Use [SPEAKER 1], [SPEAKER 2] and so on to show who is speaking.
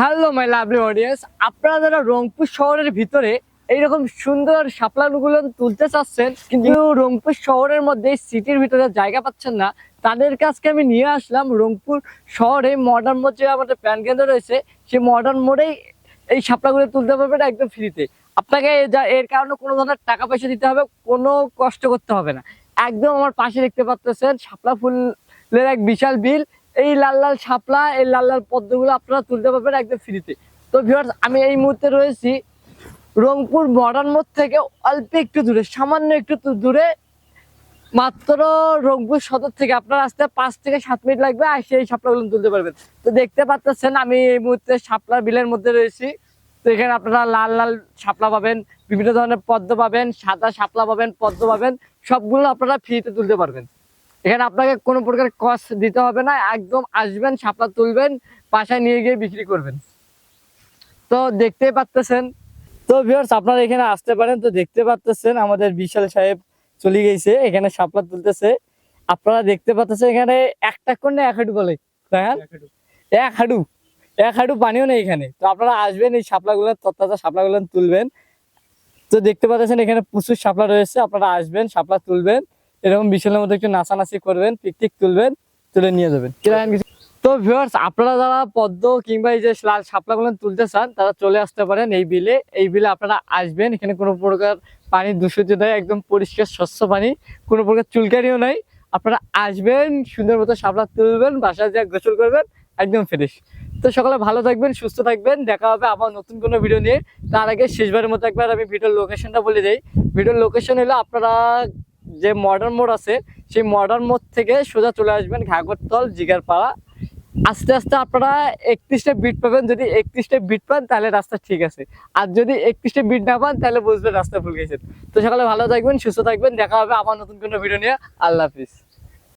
[SPEAKER 1] Hello my lovely audience আপনারা যারা রংপুর শহরের ভিতরে এইরকম সুন্দর শাপলাগুলো তুলতে চাচ্ছেন, কিন্তু রংপুর শহরের মধ্যে সিটির ভিতরে জায়গা পাচ্ছেন না তাদের কাছকে আমি নিয়ে আসলাম রংপুর শহরে মডার্ন মোড যে আমাদের প্যান কেন্দ্র রয়েছে, সেই মডার্ন মোডেই এই শাপলাগুলো তুলতে পারবেন একদম ফ্রিতে আপনাকে যা- এর কারণে কোনো ধরনের টাকা পয়সা দিতে হবে, কোনো কষ্ট করতে হবে না। একদম আমার পাশে দেখতে পাচ্ছেন শাপলা ফুলের এক বিশাল বিল এই লাল লাল শাপলা, এই লাল লাল পদ্মগুলো আপনারা তুলতে পারবেন একদম ফ্রিতে তো ভিউয়ার্স আমি এই মুহূর্তে রয়েছি রংপুর মডার্ন মোড় থেকে অল্প একটু দূরে, সামান্য একটু দূরে, মাত্র রংপুর সদর থেকে। আপনার আসতে পাঁচ থেকে সাত মিনিট লাগবে, আর সেই শাপলাগুলো তুলতে পারবেন। তো দেখতে পাচ্ছেন, আমি এই মুহূর্তে শাপলা বিলের মধ্যে রয়েছি। তো এখানে আপনারা লাল লাল শাপলা পাবেন, বিভিন্ন ধরনের পদ্ম পাবেন, সাদা শাপলা পাবেন, পদ্ম পাবেন, সবগুলো আপনারা ফ্রিতে তুলতে পারবেন। এখানে আপনাকে কোনো প্রকার কস্ট দিতে হবে না একদম আসবেন শাপলা তুলবেন বাসায় নিয়ে গিয়ে বিক্রি করবেন। তো দেখতেই পাচ্তেছেন তো ভিউয়ার্স আপনারা এখানে আসতে পারেন। তো দেখতে পাচ্তেছেন আমাদের বিশাল সাহেব চলে গেছে এখানে শাপলা তুলতেছে। আপনারা দেখতে পাচ্ছেন এখানে একটা কোন এক হাঁটু বলে? এক হাঁটু। এক হাঁটু। পানিও নেই এখানে। তো আপনারা আসবেন এই শাপলাগুলো তত্তাজা শাপলাগুলো তুলবেন। তো দেখতে পাচ্ছেন এখানে প্রচুর শাপলা রয়েছে। আপনারা আসবেন শাপলা তুলবেন। এরকম বিশালের মধ্যে একটু নাচানাচি করবেন পিকনিক তুলবেন, তুলে নিয়ে যাবেন। তো ভিউয়ার্স আপনারা যারা পদ্ম কিংবা এই যে লাল শাপলাগুলো তুলতে চান, তারা চলে আসতে পারেন এই বিলে। এই বিলে আপনারা আসবেন, এখানে কোনো প্রকার পানি দূষিত নেই, একদম পরিষ্কার, স্বচ্ছ পানি, কোনো প্রকার চুলকানিও নাই। আপনারা আসবেন, সুন্দর মতো শাপলা তুলবেন, বাসায় যা গোসল করবেন, একদম ফ্রেশ তো সকালে ভালো থাকবেন, সুস্থ থাকবেন, দেখা হবে আবার নতুন কোনো ভিডিও নিয়ে। তার আগে শেষবারের মতো একবার আমি ভিডিওর লোকেশনটা বলে দিই। ভিডিওর লোকেশন হলো আপনারা যে মডার্ন মোড় আছে, সেই মডার্ন মোড় থেকে সোজা চলে আসবেন ঘাগরতল, জিগারপাড়া। আস্তে আস্তে আপনারা একত্রিশটা বিট পাবেন। যদি একত্রিশটা বিট পান, তাহলে রাস্তা ঠিক আছে। আর যদি একত্রিশটা বিট না পান, তাহলে বুঝবেন রাস্তা ভুল গেছেন তো সকালে ভালো থাকবেন, সুস্থ থাকবেন। দেখা হবে আমার নতুন কোনো ভিডিও নিয়ে। আল্লাহ হাফিজ।